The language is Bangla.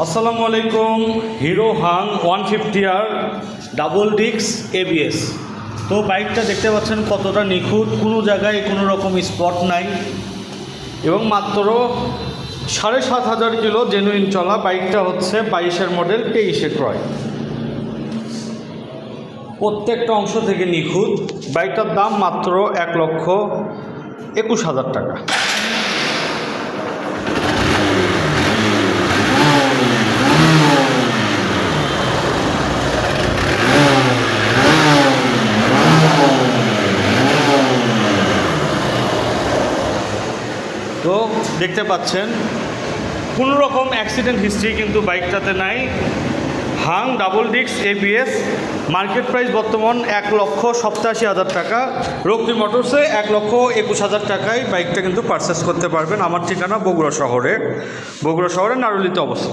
আসসালামু আলাইকুম, হিরো হাং ওয়ান ফিফটি আর ডাবল ডিক্স এবিএস তো বাইকটা দেখতে পাচ্ছেন কতটা নিখুঁত, কোনো জায়গায় কোনো রকম স্পট নাই। এবং মাত্র সাড়ে সাত হাজার কিলো জেনুইন চলা বাইকটা হচ্ছে বাইশের মডেল তেইশে ক্রয়। প্রত্যেকটা অংশ থেকে নিখুঁত, বাইকটার দাম মাত্র এক লক্ষ একুশ হাজার টাকা। তো দেখতে পাচ্ছেন কোনো রকম অ্যাক্সিডেন্ট হিস্ট্রি কিন্তু বাইকটাতে নাই। হাং ডাবল ডিক্স এপিএস মার্কেট প্রাইস বর্তমান এক লক্ষ সপ্তাশি হাজার টাকা। রক্তি মোটরসে এক লক্ষ একুশ হাজার টাকায় বাইকটা কিন্তু পারচেস করতে পারবেন। আমার ঠিকানা বগুড়া শহরে। বগুড়া শহরে নারুলিতে অবস্থিত।